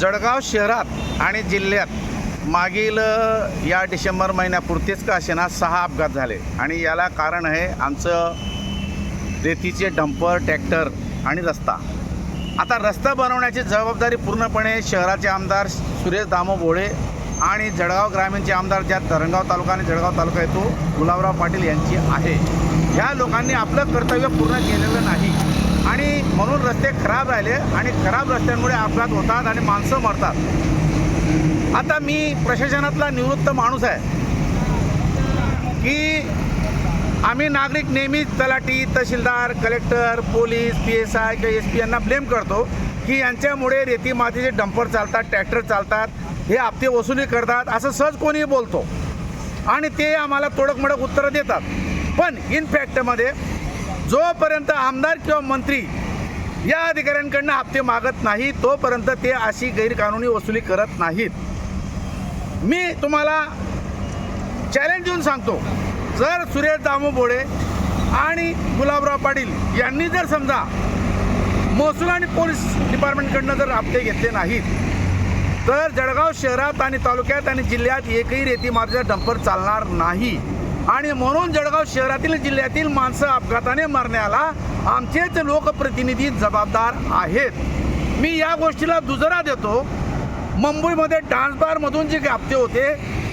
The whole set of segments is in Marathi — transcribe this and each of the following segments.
जळगाव शहरात आणि जिल्ह्यात मागील या डिसेंबर महिन्यापुरतेच का असेना सहा अपघात झाले. आणि याला कारण आहे आमचं रेतीचे डंपर ट्रॅक्टर आणि रस्ता. आता रस्ता बनवण्याची जबाबदारी पूर्णपणे शहराचे आमदार सुरेश दामो भोळे आणि जळगाव ग्रामीणचे आमदार ज्या धरणगाव तालुका आणि जळगाव तालुका येतो गुलाबराव पाटील यांची आहे. ह्या लोकांनी आपलं कर्तव्य पूर्ण केलेलं नाही. आणि म्हणून रस्ते खराब राहिले आणि खराब रस्त्यांमुळे अपघात होतात आणि माणसं मरतात. आता मी प्रशासनातला निवृत्त माणूस आहे. की आम्ही नागरिक नेहमीच तलाठी तहसीलदार collector police P S I किंवा एस पी यांना ब्लेम करतो की यांच्यामुळे रेती मातीचे डंपर चालतात ट्रॅक्टर चालतात हे हप्ते वसुली करतात असं सहज कोणीही बोलतो. आणि ते आम्हाला तोडक उत्तरं देतात. पण इन फॅक्टमध्ये जोपर्यंत आमदार किंवा मंत्री या अधिकाऱ्यांकडनं हप्ते मागत नाही तोपर्यंत ते अशी गैरकानूनी वसुली करत नाहीत. मी तुम्हाला चॅलेंज देऊन सांगतो जर सुरेश दामो बोडे आणि गुलाबराव पाटील यांनी जर समजा महसूल आणि पोलीस डिपार्टमेंटकडनं जर हप्ते घेतले नाहीत तर जळगाव शहरात आणि तालुक्यात आणि जिल्ह्यात एकही रेती मातीचा डंपर चालणार नाही. आणि म्हणून जळगाव शहरातील जिल्ह्यातील माणसं अपघाताने मरण्याला आमचेच लोकप्रतिनिधी जबाबदार आहेत. मी या गोष्टीला दुजरा देतो. मुंबईमध्ये डान्स बारमधून जे हप्ते होते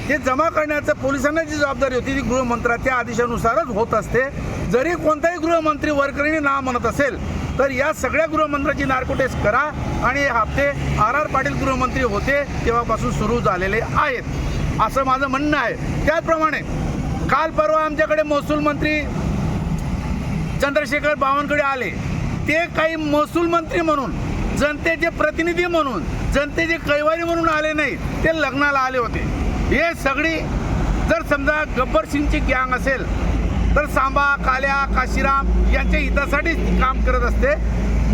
ते जमा करण्याचं पोलिसांना जी जबाबदारी होती ती गृहमंत्र्याच्या आदेशानुसारच होत असते. जरी कोणताही गृहमंत्री वरकरीने ना म्हणत असेल तर या सगळ्या गृहमंत्र्याची नार्कोटेस्ट करा आणि हे हप्ते आर आर पाटील गृहमंत्री होते तेव्हापासून सुरू झालेले आहेत. असं माझं म्हणणं आहे. त्याचप्रमाणे काल परवा आमच्याकडे महसूल मंत्री चंद्रशेखर बावनकडे आले. ते काही महसूल मंत्री म्हणून जनतेचे प्रतिनिधी म्हणून जनतेचे कैवारी म्हणून आले नाहीत ते लग्नाला आले होते. हे सगळी जर समजा गब्बर सिंगची गँग असेल तर सांबा काल्या काशीराम यांच्या हितासाठीच काम करत असते.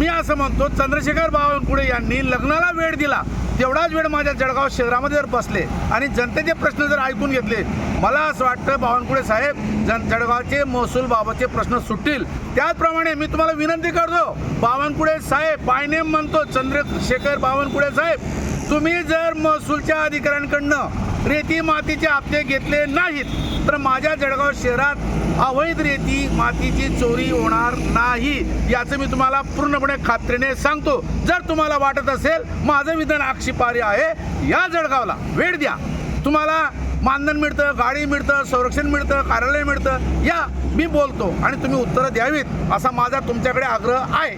मी असं म्हणतो चंद्रशेखर बावनकुळे यांनी लग्नाला वेळ दिला तेवढाच वेळ माझ्या जळगाव शहरामध्ये जर बसले आणि जनतेचे प्रश्न जर ऐकून घेतले मला असं वाटतं बावनकुळे साहेब जन जळगावचे महसूल बाबतचे प्रश्न सुटतील. त्याचप्रमाणे मी तुम्हाला विनंती करतो बावनकुळे साहेब बायनेम म्हणतो चंद्रशेखर बावनकुळे साहेब तुम्ही जर महसूलच्या अधिकाऱ्यांकडनं रेती मातीचे हप्ते घेतले नाहीत. तर माझ्या जळगाव शहरात अवैध रेती मातीची चोरी होणार नाही याचं मी तुम्हाला पूर्णपणे खात्रीने सांगतो. जर तुम्हाला वाटत असेल माझं विधान आक्षेपार्ह आहे या जळगावला वेळ द्या. तुम्हाला मानधन मिळतं गाडी मिळतं संरक्षण मिळतं कार्यालय मिळतं या मी बोलतो आणि तुम्ही उत्तरं द्यावीत असा माझा तुमच्याकडे आग्रह आहे.